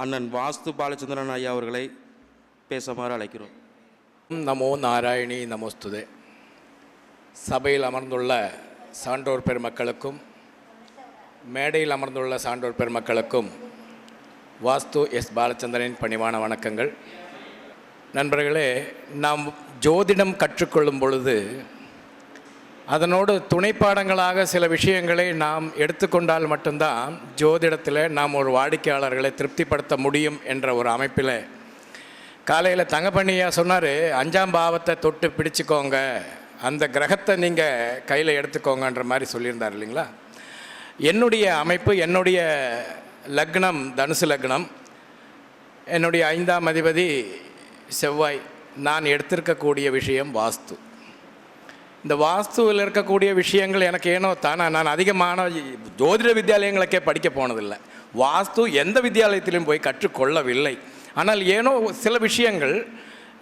அண்ணன் வாஸ்து பாலச்சந்திரன் ஐயா அவர்களை பேசுமாறு அழைக்கிறோம். நமோ நாராயணி நமோஸ்துதே சபையில் அமர்ந்துள்ள சான்றோர் பெருமக்களுக்கும் மேடையில் அமர்ந்துள்ள சான்றோர் பெருமக்களுக்கும் வாஸ்து எஸ் பாலச்சந்திரனின் பணிவான வணக்கங்கள். நண்பர்களே நாம் ஜோதிடம் கற்றுக்கொள்ளும் பொழுது அதனோடு துணைப்பாடங்களாக சில விஷயங்களை நாம் எடுத்துக்கொண்டால் மட்டும்தான் ஜோதிடத்தில் நாம் ஒரு வாடிக்கையாளர்களை திருப்திப்படுத்த முடியும் என்ற ஒரு அமைப்பில். காலையில் தங்கப்பண்ணியா சொன்னார் அஞ்சாம் பாவத்தை தொட்டு பிடிச்சிக்கோங்க. அந்த கிரகத்தை நீங்கள் கையில் எடுத்துக்கோங்கன்ற மாதிரி சொல்லியிருந்தார் இல்லைங்களா? என்னுடைய அமைப்பு என்னுடைய லக்னம் தனுசு லக்னம் என்னுடைய ஐந்தாம் அதிபதி செவ்வாய் நான் எடுத்திருக்கக்கூடிய விஷயம் வாஸ்து. இந்த வாஸ்துவில் இருக்கக்கூடிய விஷயங்கள் எனக்கு ஏனோ தானே நான் அதிகமான ஜோதிட வித்தியாலயங்களுக்கே படிக்க போனதில்லை. வாஸ்து எந்த வித்தியாலயத்திலும் போய் கற்றுக்கொள்ளவில்லை. ஆனால் ஏனோ சில விஷயங்கள்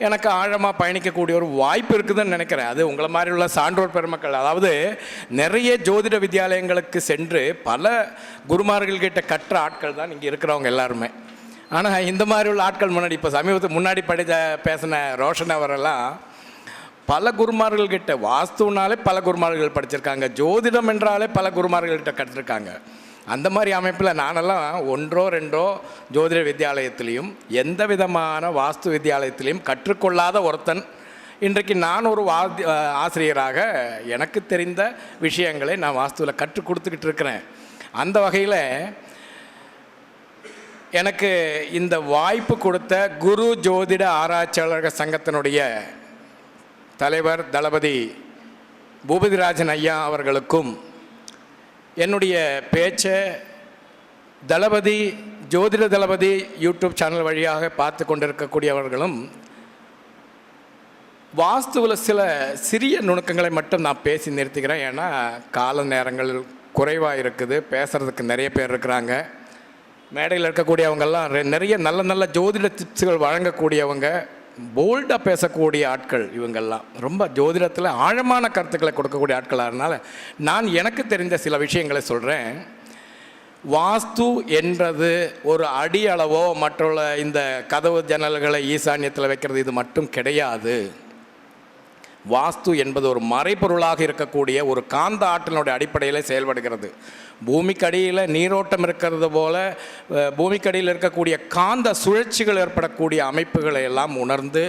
எனக்கு ஆழமாக பயணிக்கக்கூடிய ஒரு வாய்ப்பு இருக்குதுன்னு நினைக்கிறேன். அது உங்களை மாதிரி உள்ள சான்றோர் பெருமக்கள். அதாவது நிறைய ஜோதிட வித்தியாலயங்களுக்கு சென்று பல குருமார்கள்கிட்ட கற்ற ஆட்கள் தான் இங்கே இருக்கிறவங்க எல்லாருமே. ஆனால் இந்த மாதிரி உள்ள ஆட்கள் முன்னாடி இப்போ சமீபத்துக்கு முன்னாடி படித்த பேசின ரோஷன் அவரெல்லாம் பல குருமார்கள் கிட்ட வாஸ்துனாலே பல குருமார்கள் படிச்சிருக்காங்க. ஜோதிடம் என்றாலே பல குருமார்கள்கிட்ட கற்றுருக்காங்க. அந்த மாதிரி அமைப்பில் நானெல்லாம் ஒன்றோ ரெண்டோ ஜோதிட வித்யாலயத்திலையும் எந்த விதமான வாஸ்து வித்யாலயத்திலையும் கற்றுக்கொள்ளாத ஒருத்தன். இன்றைக்கு நான் ஒரு வா ஆசிரியராக எனக்கு தெரிந்த விஷயங்களை நான் வாஸ்துவில் கற்றுக் கொடுத்துக்கிட்டு இருக்கிறேன். அந்த வகையில் எனக்கு இந்த வாய்ப்பு கொடுத்த குரு ஜோதிட ஆராய்ச்சியாளர்கள் சங்கத்தினுடைய தலைவர் தளபதி பூபதிராஜன் ஐயா அவர்களுக்கும் என்னுடைய பேச்சை தளபதி ஜோதிட தளபதி யூடியூப் சேனல் வழியாக பார்த்து கொண்டிருக்கக்கூடியவர்களும் வாஸ்துவில் சில சிறிய நுணுக்கங்களை மட்டும் நான் பேசி நிறுத்திக்கிறேன். ஏன்னா கால நேரங்கள் குறைவாக இருக்குது. பேசுகிறதுக்கு நிறைய பேர் இருக்கிறாங்க. மேடையில் இருக்கக்கூடியவங்கெல்லாம் நிறைய நல்ல நல்ல ஜோதிட டிப்ஸுகள் வழங்கக்கூடியவங்க. போல்டாக பேசக்கூடிய ஆட்கள் இவங்கெல்லாம். ரொம்ப ஜோதிடத்தில் ஆழமான கருத்துக்களை கொடுக்கக்கூடிய ஆட்களாக அதனால் நான் எனக்கு தெரிந்த சில விஷயங்களை சொல்கிறேன் வாஸ்து என்றது ஒரு அடி அளவோ மற்றுள்ள இந்த கதவு ஜன்னல்களை ஈசான்யத்தில் வைக்கிறது இது மட்டும் கிடையாது. வாஸ்து என்பது ஒரு மறைபொருளாக இருக்கக்கூடிய ஒரு காந்த ஆற்றலினுடைய அடிப்படையில் செயல்படுகிறது. பூமிக்கடியில் நீரோட்டம் இருக்கிறது போல பூமிக்கடியில் இருக்கக்கூடிய காந்த சுழற்சிகள் ஏற்படக்கூடிய அமைப்புகளை எல்லாம் உணர்ந்து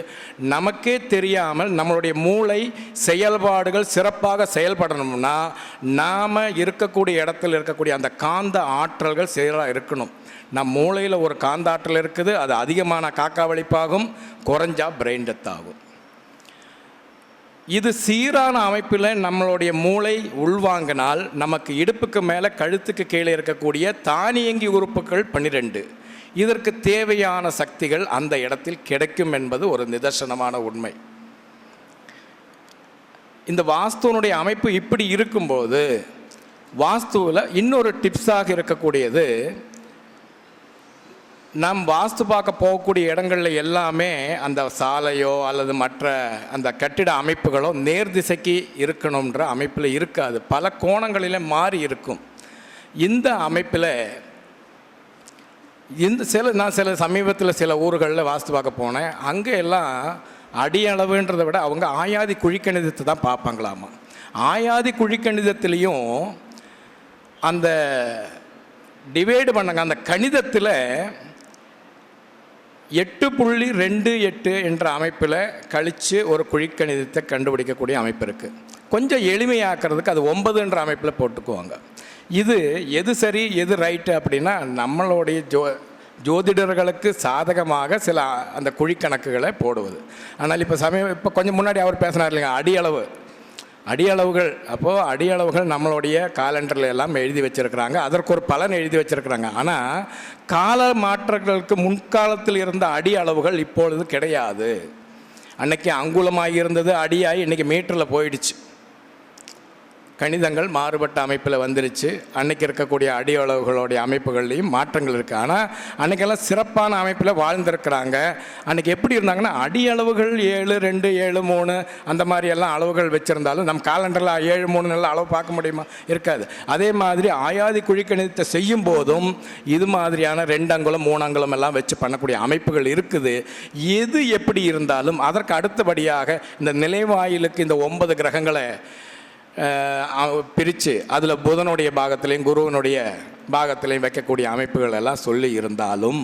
நமக்கே தெரியாமல் நம்மளுடைய மூளை செயல்பாடுகள் சிறப்பாக செயல்படணும்னா நாம் இருக்கக்கூடிய இடத்துல இருக்கக்கூடிய அந்த காந்த ஆற்றல்கள் செயலாக இருக்கணும். நம் மூளையில் ஒரு காந்த ஆற்றல் இருக்குது அது அதிகமான காக்கா வலிப்பாகும் குறைஞ்சா பிரெயின் டெத் ஆகும். இது சீரான அமைப்பில் நம்மளுடைய மூளை உள்வாங்கினால் நமக்கு இடுப்புக்கு மேலே கழுத்துக்கு கீழே இருக்கக்கூடிய தானியங்கி உறுப்புகள் பன்னிரெண்டு. இதற்கு தேவையான சக்திகள் அந்த இடத்தில் கிடைக்கும் என்பது ஒரு நிதர்சனமான உண்மை. இந்த வாஸ்துவனுடைய அமைப்பு இப்படி இருக்கும்போது வாஸ்துவில் இன்னொரு டிப்ஸாக இருக்கக்கூடியது நாம் வாஸ்து பார்க்க போகக்கூடிய இடங்களில் எல்லாமே அந்த சாலையோ அல்லது மற்ற அந்த கட்டிட அமைப்புகளோ நேர் திசைக்கு இருக்கணுன்ற அமைப்பில் இருக்காது. பல கோணங்களில் மாறி இருக்கும். இந்த அமைப்பில் இந்த சில நான் சில சமீபத்தில் சில ஊர்களில் வாஸ்து பார்க்க போனேன். அங்கே எல்லாம் அடியளவுன்றதை விட அவங்க ஆயாதி குழிக்கணிதத்தை தான் பார்ப்பாங்களாமா. ஆயாதி குழிக்கணிதத்துலேயும் அந்த டிவைடு பண்ணாங்க. அந்த கணிதத்தில் எட்டு புள்ளி ரெண்டு எட்டு என்ற அமைப்பில் கழித்து ஒரு குழிக்கணிதத்தை கண்டுபிடிக்கக்கூடிய அமைப்பு இருக்குது கொஞ்சம் எளிமையாக்குறதுக்கு அது ஒன்பதுன்ற அமைப்பில் போட்டுக்குவாங்க. இது எது சரி எது ரைட்டு அப்படின்னா நம்மளுடைய ஜோ ஜோதிடர்களுக்கு சாதகமாக சில அந்த குழிக்கணக்குகளை போடுவது. ஆனால் இப்போ சமயம் இப்போ கொஞ்சம் முன்னாடி அவர் பேசினார் இல்லைங்க அடியளவு. அடியளவுகள் அப்போது அடியளவுகள் நம்மளுடைய காலண்டரில் எல்லாம் எழுதி வச்சுருக்கிறாங்க. அதற்கு ஒரு பலன் எழுதி வச்சுருக்கிறாங்க. ஆனால் கால மாற்றங்களுக்கு முன்காலத்தில் இருந்த அடி அளவுகள் இப்பொழுது கிடையாது. அன்னைக்கு அங்குலமாகி இருந்தது அடியாகி இன்றைக்கி மீட்டரில் போயிடுச்சு. கணிதங்கள் மாறுபட்ட அமைப்பில் வந்துருச்சு. அன்னைக்கு இருக்கக்கூடிய அடி அளவுகளுடைய அமைப்புகள்லையும் மாற்றங்கள் இருக்குது ஆனால் அன்றைக்கெல்லாம் சிறப்பான அமைப்பில் வாழ்ந்திருக்கிறாங்க. அன்னைக்கு எப்படி இருந்தாங்கன்னா அடி அளவுகள் ஏழு ரெண்டு ஏழு மூணு அந்த மாதிரி எல்லாம் அளவுகள் வச்சுருந்தாலும் நம்ம காலண்டரில் ஏழு மூணு நல்ல அளவு பார்க்க முடியுமா? இருக்காது. அதே மாதிரி ஆயாதி குழிக்கணிதத்தை செய்யும் போதும் இது மாதிரியான ரெண்டு அங்குலம் மூணு அங்குலம் எல்லாம் வச்சு பண்ணக்கூடிய அமைப்புகள் இருக்குது. எது எப்படி இருந்தாலும் அதற்கு அடுத்தபடியாக இந்த நிலைவாயிலுக்கு இந்த ஒன்பது கிரகங்களை பிரித்து அதில் புதனுடைய பாகத்திலையும் குருவனுடைய பாகத்திலையும் வைக்கக்கூடிய அமைப்புகள் எல்லாம் சொல்லி இருந்தாலும்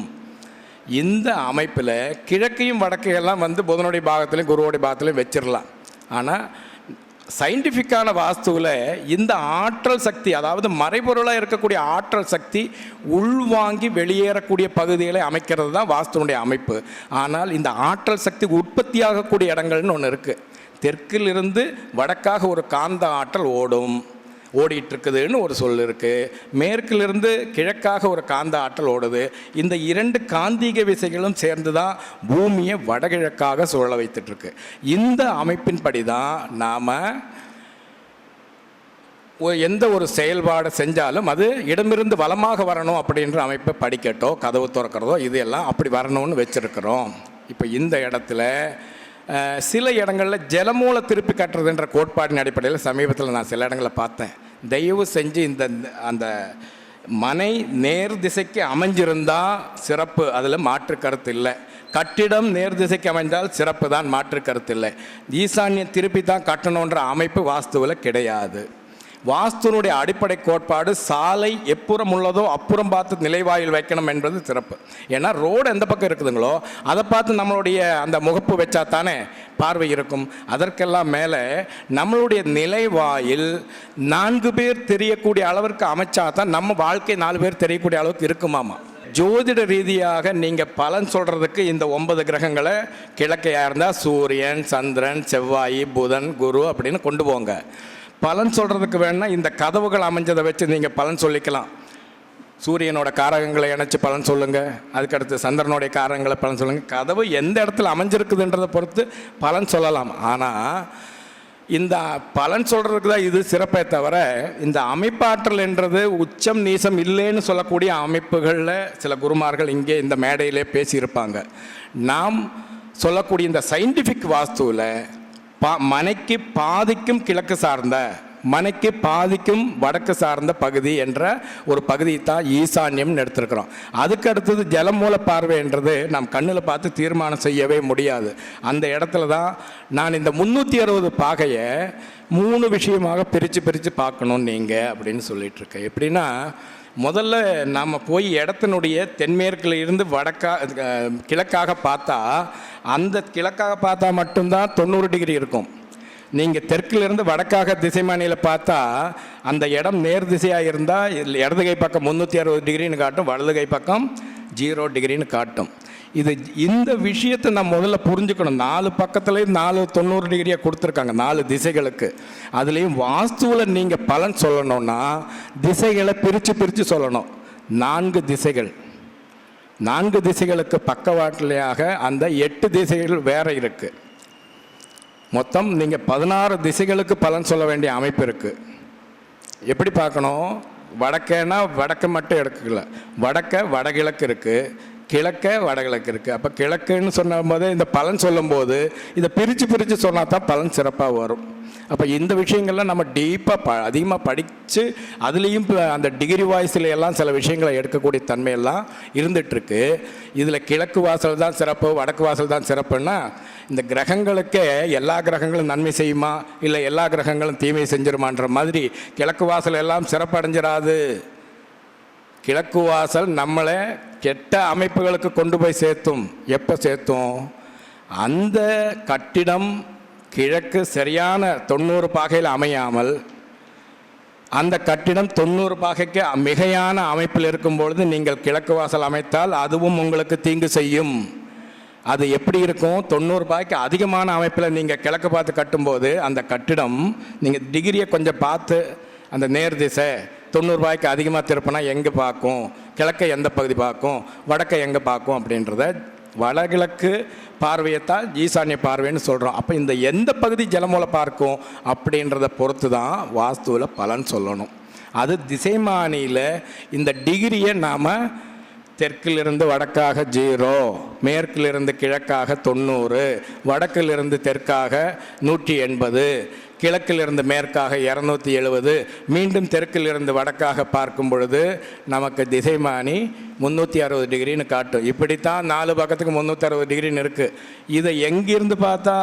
இந்த அமைப்பில் கிழக்கையும் வடக்கையெல்லாம் வந்து புதனுடைய பாகத்திலையும் குருவோடைய பாகத்திலையும் வச்சிடலாம் ஆனால் சயின்டிஃபிக்கான வாஸ்துவில் இந்த ஆற்றல் சக்தி அதாவது மறைபொருளாக இருக்கக்கூடிய ஆற்றல் சக்தி உள்வாங்கி வெளியேறக்கூடிய பகுதிகளை அமைக்கிறது தான் வாஸ்துனுடைய அமைப்பு. ஆனால் இந்த ஆற்றல் சக்தி உற்பத்தியாகக்கூடிய இடங்கள்னு ஒன்று இருக்குது தெற்கிலிருந்து வடக்காக ஒரு காந்த ஆற்றல் ஓடும் ஓடிட்டுருக்குதுன்னு ஒரு சொல் இருக்குது மேற்கிலிருந்து கிழக்காக ஒரு காந்த ஆற்றல் ஓடுது. இந்த இரண்டு காந்தீக விசைகளும் சேர்ந்து தான் பூமியை வடகிழக்காக சுழல வைத்துட்ருக்கு இந்த அமைப்பின்படி தான் நாம் எந்த ஒரு செயல்பாடு செஞ்சாலும் அது இடமிருந்து வளமாக வரணும் அப்படின்ற அமைப்பை படிக்கட்டோ கதவு திறக்கிறதோ இது எல்லாம் அப்படி வரணும்னு வச்சுருக்கிறோம். இப்போ இந்த இடத்துல சில இடங்களில் ஜலமூல திருப்பி கட்டுறதுன்ற கோட்பாடின் அடிப்படையில் சமீபத்தில் நான் சில இடங்களில் பார்த்தேன். தயவு செஞ்சு இந்த அந்த மனை நேர் திசைக்கு அமைஞ்சிருந்தால் சிறப்பு அதில் மாற்று கருத்து இல்லை. கட்டிடம் நேர் திசைக்கு அமைந்தால் சிறப்பு தான் மாற்று கருத்து இல்லை. ஈசான்யம் திருப்பி தான் கட்டணுன்ற அமைப்பு வாஸ்துவில் கிடையாது. வாஸ்துனுடைய அடிப்படை கோட்பாடு சாலை எப்புறம் உள்ளதோ அப்புறம் பார்த்து நிலைவாயில் வைக்கணும் என்பது சிறப்பு. ஏன்னா ரோடு எந்த பக்கம் இருக்குதுங்களோ அதை பார்த்து நம்மளுடைய அந்த முகப்பு வச்சா தானே பார்வை இருக்கும். அதற்கெல்லாம் மேலே நம்மளுடைய நிலைவாயில் நான்கு பேர் தெரியக்கூடிய அளவிற்கு அமைச்சா தான் நம்ம வாழ்க்கை நாலு பேர் தெரியக்கூடிய அளவுக்கு இருக்குமாமா? ஜோதிட ரீதியாக நீங்கள் பலன் சொல்கிறதுக்கு இந்த ஒன்பது கிரகங்களை கிழக்கையாக இருந்தால் சூரியன் சந்திரன் செவ்வாய் புதன் குரு அப்படின்னு கொண்டு போங்க. பலன் சொல்கிறதுக்கு வேணால் இந்த கதவுகள் அமைஞ்சதை வச்சு நீங்கள் பலன் சொல்லிக்கலாம். சூரியனோட காரகங்களை இணைச்சி பலன் சொல்லுங்கள் அதுக்கடுத்து சந்திரனுடைய காரகங்களை பலன் சொல்லுங்கள் கதவு எந்த இடத்துல அமைஞ்சிருக்குதுன்றதை பொறுத்து பலன் சொல்லலாம். ஆனால் இந்த பலன் சொல்கிறதுக்கு தான் இது சிறப்பே தவிர இந்த அமைப்பாற்றல் என்றது உச்சம் நீசம் இல்லைன்னு சொல்லக்கூடிய அமைப்புகளில் சில குருமார்கள் இங்கே இந்த மேடையிலே பேசியிருப்பாங்க. நாம் சொல்லக்கூடிய இந்த சயின்டிஃபிக் வாஸ்துவில் பா மனைக்கு பாதிக்கும் கிழக்கு சார்ந்த மனைக்கு பாதிக்கும் வடக்கு சார்ந்த பகுதி என்ற ஒரு பகுதியை தான் ஈசான்யம்னு எடுத்திருக்கிறோம். அதுக்கு அடுத்தது ஜலமூல பார்வைன்றது நாம் கண்ணில் பார்த்து தீர்மானம் செய்யவே முடியாது. அந்த இடத்துல தான் நான் இந்த முந்நூற்றி அறுபது பாகையை மூணு விஷயமாக பிரித்து பிரித்து பார்க்கணும் நீங்கள் அப்படின்னு சொல்லிகிட்ருக்கேன் எப்படின்னா முதல்ல நாம் போய் இடத்தினுடைய தென்மேற்கில் இருந்து வடக்கா கிழக்காக பார்த்தா அந்த கிழக்காக பார்த்தா மட்டும்தான் தொண்ணூறு டிகிரி இருக்கும். நீங்கள் தெற்கிலிருந்து வடக்காக திசைமானியில் பார்த்தா அந்த இடம் நேர் திசையாக இருந்தால் இடது கை பக்கம் முந்நூற்றி அறுபது டிகிரின்னு காட்டும் வலது கை பக்கம் ஜீரோ டிகிரின்னு காட்டும். இது இந்த விஷயத்தை நம்ம முதல்ல புரிஞ்சுக்கணும். நாலு பக்கத்துலேயும் நாலு தொண்ணூறு டிகிரியாக கொடுத்துருக்காங்க நாலு திசைகளுக்கு. அதுலேயும் வாஸ்துவில் நீங்கள் பலன் சொல்லணும்னா திசைகளை பிரித்து பிரித்து சொல்லணும். நான்கு திசைகள். நான்கு திசைகளுக்கு பக்கவாட்டிலையாக அந்த எட்டு திசைகள் வேற இருக்குது மொத்தம் நீங்கள் பதினாறு திசைகளுக்கு பலன் சொல்ல வேண்டிய அமைப்பு இருக்குது எப்படி பார்க்கணும்? வடக்கேனா வடக்கு மட்டும் எடுக்கல. வடக்க வடகிழக்கு இருக்குது கிழக்க வடகிழக்கு இருக்குது அப்போ கிழக்குன்னு சொன்னபோது இந்த பலன் சொல்லும்போது இதை பிரித்து பிரித்து சொன்னால் தான் பலன் சிறப்பாக வரும். அப்போ இந்த விஷயங்கள்லாம் நம்ம டீப்பாக ப அதிகமாக படித்து அதுலேயும் அந்த டிகிரி வாய்ஸில் எல்லாம் சில விஷயங்களை எடுக்கக்கூடிய தன்மையெல்லாம் இருந்துகிட்ருக்கு இதில் கிழக்கு வாசல் தான் சிறப்பு வடக்கு வாசல் தான் சிறப்புன்னா இந்த கிரகங்களுக்கே எல்லா கிரகங்களும் நன்மை செய்யுமா? இல்லை எல்லா கிரகங்களும் தீமை செஞ்சிருமான்ற மாதிரி கிழக்கு வாசல் எல்லாம் சிறப்படைஞ்சிடாது கிழக்கு வாசல் நம்மளை கெட்ட அமைப்புகளுக்கு கொண்டு போய் சேர்த்தும். எப்போ சேர்த்தும்? அந்த கட்டிடம் கிழக்கு சரியான தொண்ணூறு பாகையில் அமையாமல் அந்த கட்டிடம் தொண்ணூறு பாகைக்கு மிகையான அமைப்பில் இருக்கும் பொழுது நீங்கள் கிழக்கு வாசல் அமைத்தால் அதுவும் உங்களுக்கு தீங்கு செய்யும். அது எப்படி இருக்கும்? தொண்ணூறு பாய்க்கு அதிகமான அமைப்பில் நீங்கள் கிழக்கு பார்த்து கட்டும்போது அந்த கட்டிடம் நீங்கள் டிகிரியை கொஞ்சம் பார்த்து அந்த நேர் திசை தொண்ணூறு பாய்க்கு அதிகமாக திருப்பினா எங்கே பார்க்கும்? கிழக்கை எந்த பகுதி பார்க்கும் வடக்கை எங்கே பார்க்கும் அப்படின்றத வடகிழக்கு பார்வையைத்தான் ஈசானிய பார்வைன்னு சொல்கிறோம் அப்போ இந்த எந்த பகுதி ஜலமூல பார்க்கும் அப்படின்றத பொறுத்து தான் வாஸ்துவில் பலன் சொல்லணும். அது திசைமானியில் இந்த டிகிரியை நாம் தெற்கிலிருந்து வடக்காக ஜீரோ மேற்கிலிருந்து கிழக்காக தொண்ணூறு வடக்கிலிருந்து தெற்காக நூற்றி எண்பது கிழக்கிலிருந்து மேற்காக இரநூத்தி எழுபது மீண்டும் தெற்கிலிருந்து வடக்காக பார்க்கும் பொழுது நமக்கு திசைமானி முந்நூற்றி அறுபது டிகிரின்னு காட்டும். இப்படித்தான் நாலு பக்கத்துக்கு முந்நூற்றி அறுபது டிகிரின்னு இருக்குது இதை எங்கிருந்து பார்த்தா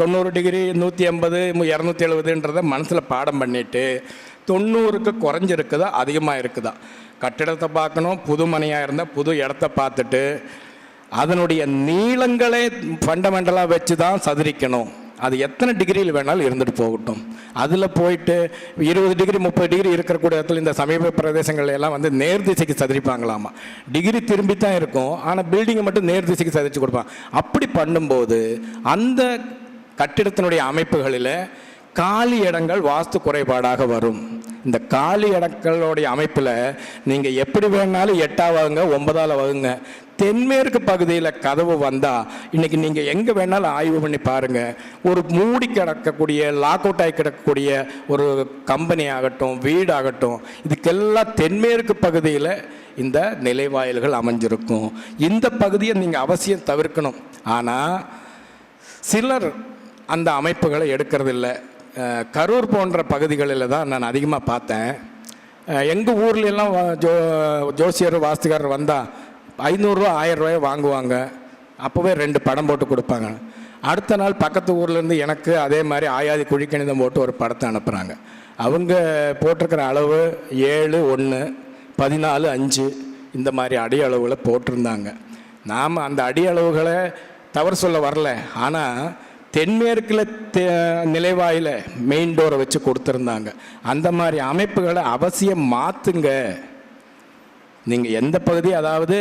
தொண்ணூறு டிகிரி நூற்றி எண்பது இரநூத்தி எழுபதுன்றதை மனசில் பாடம் பண்ணிவிட்டு தொண்ணூறுக்கு குறைஞ்சிருக்குதா அதிகமாக இருக்குதா? கட்டிடத்தை பார்க்கணும் புது மனையாக இருந்தால் புது இடத்த பார்த்துட்டு அதனுடைய நீளங்களே ஃபண்டமெண்டலாக வச்சு தான் சதுரிக்கணும். அது எத்தனை டிகிரியில் வேணாலும் இருந்துட்டு போகட்டும். அதில் போயிட்டு இருபது டிகிரி முப்பது டிகிரி இருக்கக்கூடிய இடத்துல இந்த சமீப பிரதேசங்கள்ல எல்லாம் வந்து நேர் திசைக்கு சதுரிப்பாங்களாமா. டிகிரி திரும்பி தான் இருக்கும். ஆனால் பில்டிங்கை மட்டும் நேர் திசைக்கு சதுரிச்சு கொடுப்பாங்க அப்படி பண்ணும்போது அந்த கட்டிடத்தினுடைய அமைப்புகளில் காலி இடங்கள் வாஸ்து குறைபாடாக வரும். இந்த காலி இடங்களுடைய அமைப்பில் நீங்கள் எப்படி வேணாலும் எட்டா வகுங்க ஒன்பதால் வகுங்க. தென்மேற்கு பகுதியில் கதவு வந்தால் இன்றைக்கி நீங்கள் எங்கே வேணாலும் ஆய்வு பண்ணி பாருங்கள் ஒரு மூடி கிடக்கக்கூடிய லாக் அவுட் ஆகி கிடக்கக்கூடிய ஒரு கம்பெனி ஆகட்டும் வீடாகட்டும் இதுக்கெல்லாம் தென்மேற்கு பகுதியில் இந்த நிலைவாயில்கள் அமைஞ்சிருக்கும். இந்த பகுதியை நீங்கள் அவசியம் தவிர்க்கணும். ஆனால் சிலர் அந்த அமைப்புகளை எடுக்கிறதில்ல. கரூர் போன்ற பகுதிகளில் தான் நான் அதிகமாக பார்த்தேன். எங்கள் ஊர்லெல்லாம் ஜோ ஜோசியர் வாஸ்துகாரர் வந்தால் ஐநூறுரூவா ஆயிரம் ரூபாய் வாங்குவாங்க. அப்போவே ரெண்டு படம் போட்டு கொடுப்பாங்க. அடுத்த நாள் பக்கத்து ஊர்லேருந்து எனக்கு அதே மாதிரி ஆயாதி குழிக்கணிதம் போட்டு ஒரு படத்தை அனுப்புகிறாங்க அவங்க போட்டிருக்கிற அளவு ஏழு ஒன்று பதினாலு அஞ்சு இந்த மாதிரி அடி அளவுகளை போட்டிருந்தாங்க. நாம் அந்த அடி அளவுகளை தவறு சொல்ல வரல. ஆனால் தென்மேற்கில் தே நிலைவாயில் மெயின் டோரை வச்சு கொடுத்துருந்தாங்க. அந்த மாதிரி அமைப்புகளை அவசியம் மாற்றுங்க நீங்கள் எந்த பகுதி அதாவது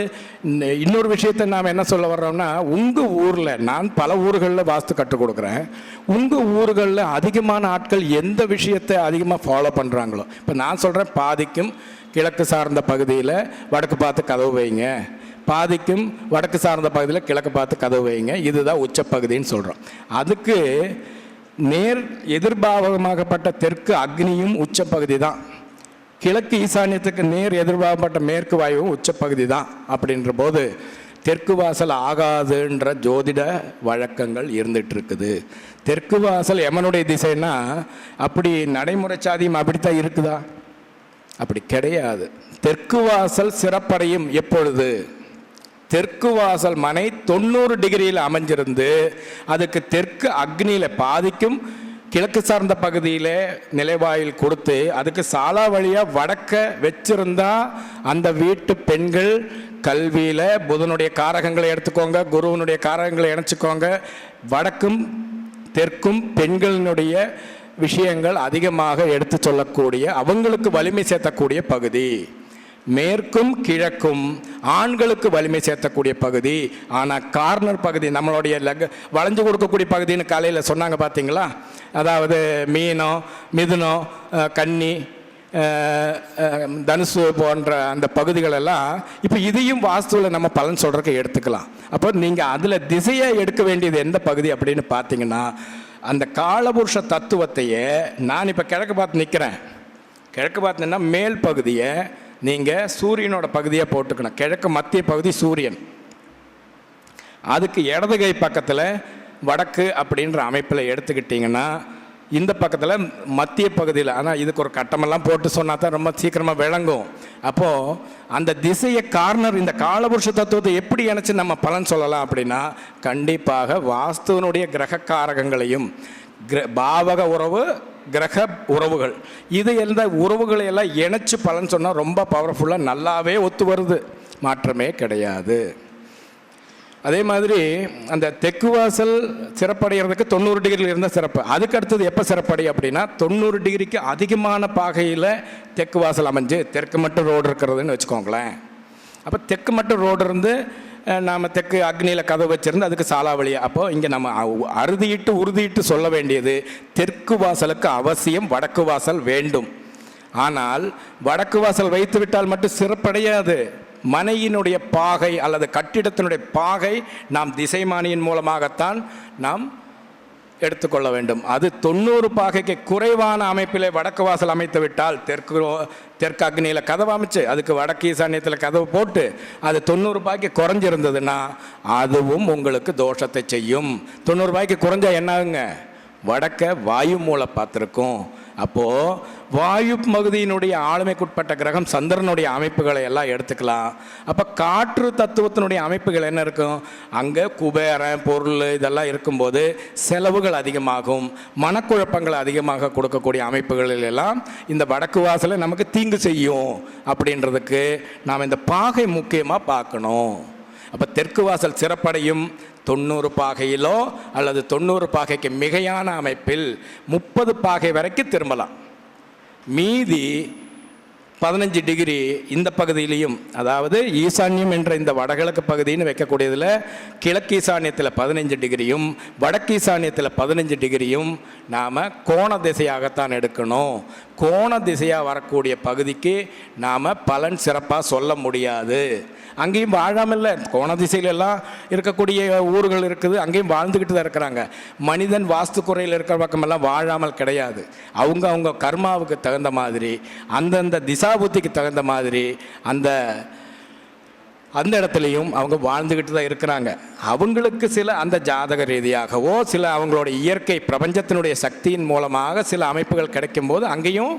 இன்னொரு விஷயத்தை நாம் என்ன சொல்ல வர்றோம்னா உங்கள் ஊரில் நான் பல ஊர்களில் வாஸ்து கற்றுக் கொடுக்குறேன். உங்கள் ஊர்களில் அதிகமான ஆட்கள் எந்த விஷயத்தை அதிகமாக ஃபாலோ பண்ணுறாங்களோ இப்போ நான் சொல்கிறேன் பாதிக்கும் கிழக்கு சார்ந்த பகுதியில் வடக்கு பார்த்து கதவு வைங்க. பாதிக்கும் வடக்கு சார்ந்த பகுதியில் கிழக்கு பார்த்து கதவு வைங்க. இதுதான் உச்சப்பகுதின்னு சொல்கிறோம் அதுக்கு நேர் எதிர்பாவகமாகப்பட்ட தெற்கு அக்னியும் உச்சப்பகுதி தான். கிழக்கு ஈசானியத்துக்கு நேர் எதிர்பார்க்கப்பட்ட மேற்கு வாயுவும் உச்சப்பகுதி தான் அப்படின்ற போது தெற்கு வாசல் ஆகாதுன்ற ஜோதிட வழக்கங்கள் இருந்துட்டு இருக்குது தெற்கு வாசல் எமனுடைய திசைன்னா அப்படி நடைமுறை சாதியம் அப்படித்தான் இருக்குதா? அப்படி கிடையாது. தெற்கு வாசல் சிறப்படையும் எப்பொழுது? தெற்கு வாசல் மனை தொண்ணூறு டிகிரியில் அமைஞ்சிருந்து அதுக்கு தெற்கு அக்னியில் பாதிக்கும் கிழக்கு சார்ந்த பகுதியில் நிலைவாயில் கொடுத்து அதுக்கு சாலா வழியாக வடக்க வச்சிருந்தா அந்த வீட்டு பெண்கள் கல்வியில் புதனுடைய காரகங்களை எடுத்துக்கோங்க குருவனுடைய காரகங்களை இணைச்சிக்கோங்க. வடக்கும் தெற்கும் பெண்களினுடைய விஷயங்கள் அதிகமாக எடுத்து சொல்லக்கூடிய அவங்களுக்கு வலிமை சேர்த்தக்கூடிய பகுதி. மேற்கும் கிழக்கும் ஆண்களுக்கு வலிமை சேர்த்தக்கூடிய பகுதி ஆனால் கார்னர் பகுதி நம்மளுடைய லெக் வளைஞ்சு கொடுக்கக்கூடிய பகுதின்னு காலையில் சொன்னாங்க பார்த்தீங்களா அதாவது மீனம் மிதுனம் கன்னி தனுசு போன்ற அந்த பகுதிகளெல்லாம் இப்போ இதையும் வாஸ்துவில் நம்ம பலன் சொல்கிறதுக்கு எடுத்துக்கலாம். அப்போ நீங்கள் அதில் திசையை எடுக்க வேண்டியது எந்த பகுதி அப்படின்னு பார்த்தீங்கன்னா அந்த காலபுருஷ தத்துவத்தையே நான் இப்போ கிழக்கு பார்த்து நிற்கிறேன் கிழக்கு பார்த்தீங்கன்னா மேல் பகுதியை நீங்கள் சூரியனோட பகுதியாக போட்டுக்கணும். கிழக்கு மத்திய பகுதி சூரியன். அதுக்கு இடது கை பக்கத்தில் வடக்கு அப்படின்ற அமைப்பில் எடுத்துக்கிட்டிங்கன்னா இந்த பக்கத்தில் மத்திய பகுதியில் ஆனால் இதுக்கு ஒரு கட்டமெல்லாம் போட்டு சொன்னால் தான் ரொம்ப சீக்கிரமாக விளங்கும். அப்போது அந்த திசையை கார்னர் இந்த காலபுருஷ தத்துவத்தை எப்படி இணைச்சி நம்ம பலன் சொல்லலாம் அப்படின்னா கண்டிப்பாக வாஸ்துவனுடைய கிரக காரகங்களையும் கிர பாவக உறவு கிரக உறவுகள். இது எந்த உறவுகளை எல்லாம் இணைச்சு பலன் சொன்னால் ரொம்ப பவர்ஃபுல்லாக நல்லாவே ஒத்து வருது. மாற்றமே கிடையாது. அதே மாதிரி அந்த தெற்கு வாசல் சிறப்படைகிறதுக்கு தொண்ணூறு டிகிரியில் இருந்தால் சிறப்பு. அதுக்கு அடுத்தது எப்போ சிறப்படை அப்படின்னா தொண்ணூறு டிகிரிக்கு அதிகமான பாகையில் தெற்கு வாசல் அமைஞ்சு தெற்கு மட்டும் ரோடு இருக்கிறதுன்னு வச்சுக்கோங்களேன். அப்போ தெற்கு மட்டும் ரோடு இருந்து நாம் தெற்கு அக்னியில் கதவு வச்சிருந்து அதுக்கு சாலாவளி அப்போது இங்கே நம்ம அறுதியிட்டு உறுதியிட்டு சொல்ல வேண்டியது தெற்கு வாசலுக்கு அவசியம் வடக்கு வாசல் வேண்டும். ஆனால் வடக்கு வாசல் வைத்து விட்டால் மட்டும் சிறப்படையாது. மனையினுடைய பாகை அல்லது கட்டிடத்தினுடைய பாகை நாம் திசைமானியின் மூலமாகத்தான் நாம் எடுத்துக்கொள்ள வேண்டும். அது தொண்ணூறு பாகைக்கு குறைவான அமைப்பிலே வடக்கு வாசல் அமைத்து விட்டால் தெற்கு தெற்கு அக்னியில் கதவு அமைச்சு அதுக்கு வடக்கு ஈசான்யத்தில் கதவு போட்டு அது தொண்ணூறு பாய்க்கு குறைஞ்சிருந்ததுன்னா அதுவும் உங்களுக்கு தோஷத்தை செய்யும். தொண்ணூறு பாய்க்கு குறைஞ்சா என்ன ஆகுங்க வடக்க வாயு மூலை பார்த்துருக்கும். அப்போது வாயு பகுதியினுடைய ஆளுமைக்குட்பட்ட கிரகம் சந்திரனுடைய அமைப்புகளை எல்லாம் எடுத்துக்கலாம். அப்போ காற்று தத்துவத்தினுடைய அமைப்புகள் என்ன இருக்கும்? அங்கே குபேரம் பொருள் இதெல்லாம் இருக்கும்போது செலவுகள் அதிகமாகும். மனக்குழப்பங்கள் அதிகமாக கொடுக்கக்கூடிய அமைப்புகளில் எல்லாம் இந்த வடக்கு வாசலை நமக்கு தீங்கு செய்யும். அப்படின்றதுக்கு நாம் இந்த பாகை முக்கியமாக பார்க்கணும். அப்போ தெற்கு வாசல் சிறப்படையும் தொண்ணூறு பாகையிலோ அல்லது தொண்ணூறு பாகைக்கு மிகையான அமைப்பில் முப்பது பாகை வரைக்கும் திரும்பலாம். மீதி பதினஞ்சு டிகிரி இந்த பகுதியிலையும் அதாவது ஈசான்யம் என்ற இந்த வடகிழக்கு பகுதின்னு வைக்கக்கூடியதில் கிழக்கு ஈசான்யத்தில் பதினஞ்சு டிகிரியும் வடக்கு ஈசான்யத்தில் பதினஞ்சு டிகிரியும் நாம் கோண திசையாகத்தான் எடுக்கணும். கோண திசையாக வரக்கூடிய பகுதிக்கு நாம் பலன் சிறப்பாக சொல்ல முடியாது. அங்கேயும் வாழாமல் கோண திசையிலெல்லாம் இருக்கக்கூடிய ஊர்கள் இருக்குது அங்கேயும் வாழ்ந்துக்கிட்டு தான் இருக்கிறாங்க. மனிதன் வாஸ்து குறையில் இருக்கிற பக்கமெல்லாம் வாழாமல் கிடையாது. அவங்க அவங்க கர்மாவுக்கு தகுந்த மாதிரி அந்தந்த திசாபுத்திக்கு தகுந்த மாதிரி அந்த அந்த இடத்துலையும் அவங்க வாழ்ந்துக்கிட்டு தான் இருக்கிறாங்க. அவங்களுக்கு சில அந்த ஜாதக ரீதியாகவோ சில அவங்களோட இயற்கை பிரபஞ்சத்தினுடைய சக்தியின் மூலமாக சில அமைப்புகள் கிடைக்கும்போது அங்கேயும்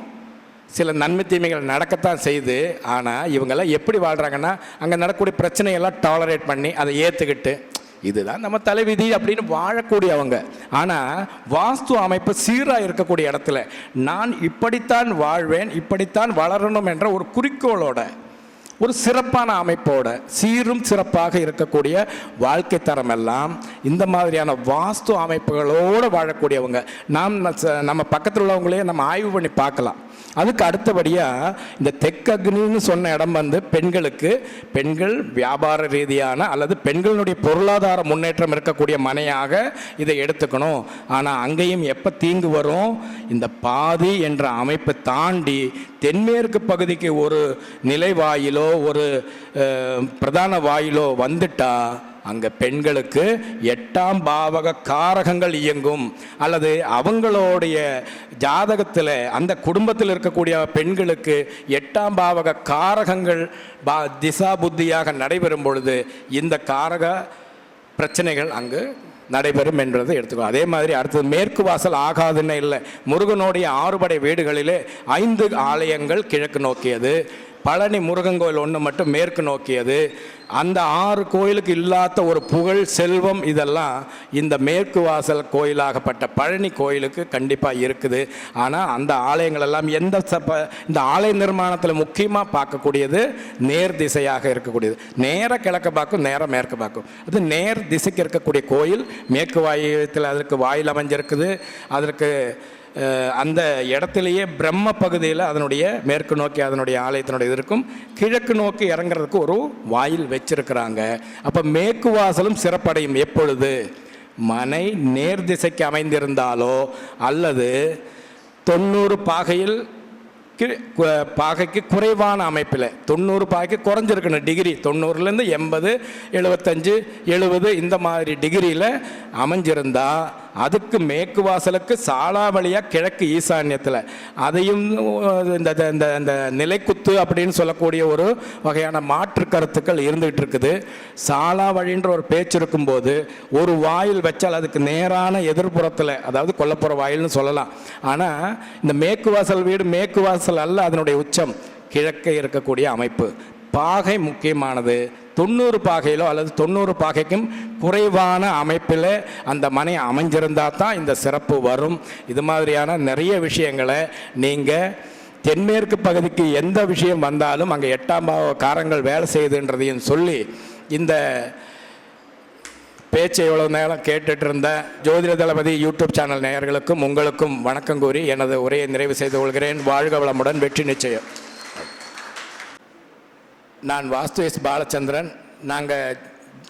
சில நன்மை தீமைகள் நடக்கத்தான் செய்யுது. ஆனால் இவங்கெல்லாம் எப்படி வாழ்கிறாங்கன்னா அங்கே நடக்கக்கூடிய பிரச்சனையெல்லாம் டாலரேட் பண்ணி அதை ஏற்றுக்கிட்டு இதுதான் நம்ம தலைவிதி அப்படின்னு வாழக்கூடியவங்க. ஆனால் வாஸ்து அமைப்பு சீராக இருக்கக்கூடிய இடத்துல நான் இப்படித்தான் வாழ்வேன் இப்படித்தான் வளரணும் என்ற ஒரு குறிக்கோளோட ஒரு சிறப்பான அமைப்போட சீரும் சிறப்பாக இருக்கக்கூடிய வாழ்க்கை தரம் எல்லாம் இந்த மாதிரியான வாஸ்து அமைப்புகளோடு வாழக்கூடியவங்க. நாம் ச- நம்ம பக்கத்தில் உள்ளவங்களே நம்ம ஆய்வு பண்ணி பார்க்கலாம். அதுக்கு அடுத்தபடியாக இந்த தெற்கக்னின்னு சொன்ன இடம் வந்து பெண்களுக்கு பெண்கள் வியாபார ரீதியான அல்லது பெண்களுடைய பொருளாதார முன்னேற்றம் இருக்கக்கூடிய மனையாக இதை எடுத்துக்கணும். ஆனால் அங்கேயும் எப்போ தீங்கு வரும்? இந்த பாதி என்ற அமைப்பை தாண்டி தென்மேற்கு பகுதிக்கு ஒரு நிலை வாயிலோ ஒரு பிரதான வாயிலோ வந்துட்டால் அங்கே பெண்களுக்கு எட்டாம் பாவக காரகங்கள் இயங்கும். அல்லது அவங்களுடைய ஜாதகத்தில் அந்த குடும்பத்தில் இருக்கக்கூடிய பெண்களுக்கு எட்டாம் பாவக காரகங்கள் பா திசா புத்தியாக நடைபெறும் பொழுது இந்த காரக பிரச்சனைகள் அங்கு நடைபெறும் என்றதை எடுத்துக்கோ. அதே மாதிரி அடுத்தது மேற்கு வாசல் ஆகாதுன்னு இல்லை. முருகனுடைய ஆறுபடை வீடுகளிலே ஐந்து ஆலயங்கள் கிழக்கு நோக்கியது. பழனி முருகன் கோயில் ஒன்று மட்டும் மேற்கு நோக்கியது. அந்த ஆறு கோயிலுக்கு இல்லாத ஒரு புகழ் செல்வம் இதெல்லாம் இந்த மேற்கு வாசல் கோயிலாகப்பட்ட பழனி கோயிலுக்கு கண்டிப்பாக இருக்குது. ஆனால் அந்த ஆலயங்கள் எல்லாம் எந்த சப்ப இந்த ஆலய நிர்மாணத்தில் முக்கியமாக பார்க்கக்கூடியது நேர் திசையாக இருக்கக்கூடியது. நேர கிழக்கு பார்க்கும் நேர மேற்கு பார்க்கும். அது நேர் திசைக்கு இருக்கக்கூடிய கோயில். மேற்கு வாயத்தில் அதற்கு வாயில் அமைஞ்சிருக்குது. அதற்கு அந்த இடத்துலையே பிரம்ம பகுதியில் அதனுடைய மேற்கு நோக்கி அதனுடைய ஆலயத்தினுடைய இது இருக்கும். கிழக்கு நோக்கி இறங்குறதுக்கு ஒரு வாயில் வச்சிருக்கிறாங்க. அப்போ மேற்கு வாசலும் சிறப்படையும் எப்பொழுது? மனை நேர் திசைக்கு அமைந்திருந்தாலோ அல்லது தொண்ணூறு பாகையில் கி- கு- பாகைக்கு குறைவான அமைப்பில் தொண்ணூறு பாகைக்கு குறைஞ்சிருக்கணும் டிகிரி தொண்ணூறுலேருந்து எண்பது எழுபத்தஞ்சு எழுபது இந்த மாதிரி டிகிரியில் அமைஞ்சிருந்தால் அதுக்கு மேற்கு வாசலுக்கு சாலா வழியாக கிழக்கு ஈசான்யத்தில். அதையும் இந்த இந்த- இந்த இந்த நிலைக்குத்து அப்படின்னு சொல்லக்கூடிய ஒரு வகையான மாற்று கருத்துக்கள் இருந்துகிட்டு இருக்குது. சாலா வழின்ற ஒரு பேச்சு இருக்கும்போது ஒரு வாயில் வச்சால் அதுக்கு நேரான எதிர்ப்புறத்தில் அதாவது கொல்லப்புற வாயில்னு சொல்லலாம். ஆனால் இந்த மேற்கு வாசல் வீடு மேற்கு வாசல் அல்ல அதனுடைய உச்சம் கிழக்கே இருக்கக்கூடிய அமைப்பு. பாகை முக்கியமானது. தொண்ணூறு பாகையிலோ அல்லது தொண்ணூறு பாகைக்கும் குறைவான அமைப்பில் அந்த மனை அமைஞ்சிருந்தால் தான் இந்த சிறப்பு வரும். இது மாதிரியான நிறைய விஷயங்களை நீங்கள் தென்மேற்கு பகுதிக்கு எந்த விஷயம் வந்தாலும் அங்கே எட்டாம் பாவ காரங்கள் வேலை செய்யுதுன்றதையும் சொல்லி இந்த பேச்சை இவ்வளவு நேரம் கேட்டுட்டு இருந்த ஜோதிட தளபதி யூடியூப் சேனல் நேயர்களுக்கும் உங்களுக்கும் வணக்கம் கூறி எனது உரையை நிறைவு செய்து கொள்கிறேன். வாழ்க வளமுடன் வெற்றி நிச்சயம். நான் வாஸ்து எஸ் பாலச்சந்திரன். நாங்கள்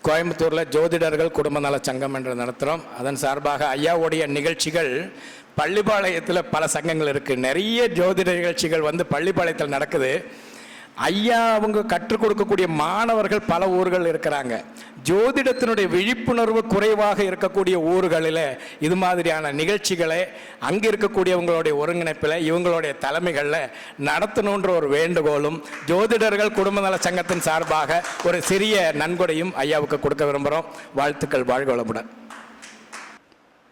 கோயம்புத்தூரில் ஜோதிடர்கள் குடும்ப நல சங்கம் என்று நடத்துகிறோம் அதன் சார்பாக ஐயாவுடைய நிகழ்ச்சிகள் பள்ளிப்பாளையத்தில் பல சங்கங்கள் இருக்குது நிறைய ஜோதிட நிகழ்ச்சிகள் வந்து பள்ளிப்பாளையத்தில் நடக்குது. ஐயா அவங்க கற்றுக் கொடுக்கக்கூடிய மாணவர்கள் பல ஊர்கள் இருக்கிறாங்க. ஜோதிடத்தினுடைய விழிப்புணர்வு குறைவாக இருக்கக்கூடிய ஊர்களில் இது மாதிரியான நிகழ்ச்சிகளை அங்கே இருக்கக்கூடியவங்களுடைய ஒருங்கிணைப்பில் இவங்களுடைய தலைமைகளில் நடத்தணுன்ற ஒரு வேண்டுகோளும் ஜோதிடர்கள் குடும்ப நல சங்கத்தின் சார்பாக ஒரு சிறிய நன்கொடையும் ஐயாவுக்கு கொடுக்க விரும்புகிறோம் வாழ்த்துக்கள் வாழ்க வளமுடன்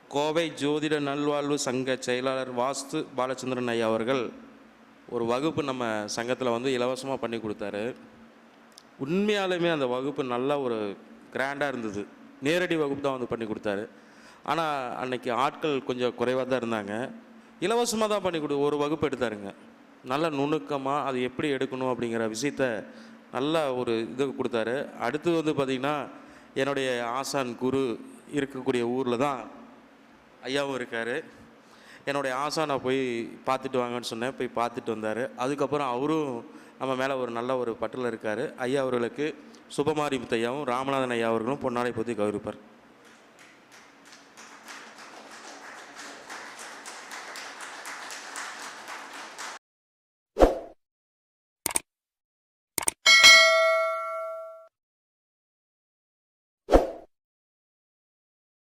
கோவை ஜோதிட நல்வாழ்வு சங்க செயலாளர் வாஸ்து பாலச்சந்திரன் ஐயா அவர்கள் ஒரு வகுப்பு நம்ம சங்கத்தில் வந்து இலவசமாக பண்ணி கொடுத்தாரு. உண்மையாலுமே அந்த வகுப்பு நல்ல ஒரு கிராண்டாக இருந்தது. நேரடி வகுப்பு தான் வந்து பண்ணி கொடுத்தாரு. ஆனால் அன்னைக்கு ஆட்கள் கொஞ்சம் குறைவாக தான் இருந்தாங்க. இலவசமாக தான் பண்ணி கொடு ஒரு வகுப்பு எடுத்தாருங்க. நல்ல நுணுக்கமாக அது எப்படி எடுக்கணும் அப்படிங்கிற விஷயத்த நல்ல ஒரு இது கொடுத்தாரு. அடுத்து வந்து பார்த்திங்கன்னா என்னுடைய ஆசான் குரு இருக்கக்கூடிய ஊரில் தான் ஐயாவும் இருக்கார். என்னுடைய ஆசானை போய் பார்த்துட்டு வாங்கன்னு சொன்னேன். போய் பார்த்துட்டு வந்தார். அதுக்கப்புறம் அவரும் நம்ம மேலே ஒரு நல்ல ஒரு பட்டில் இருக்கார். ஐயா அவர்களுக்கு சுபமாரி முத்தையாவும் ராமநாதன் ஐயா அவர்களும் பொன்னாடை பற்றி கௌரவிப்பார்.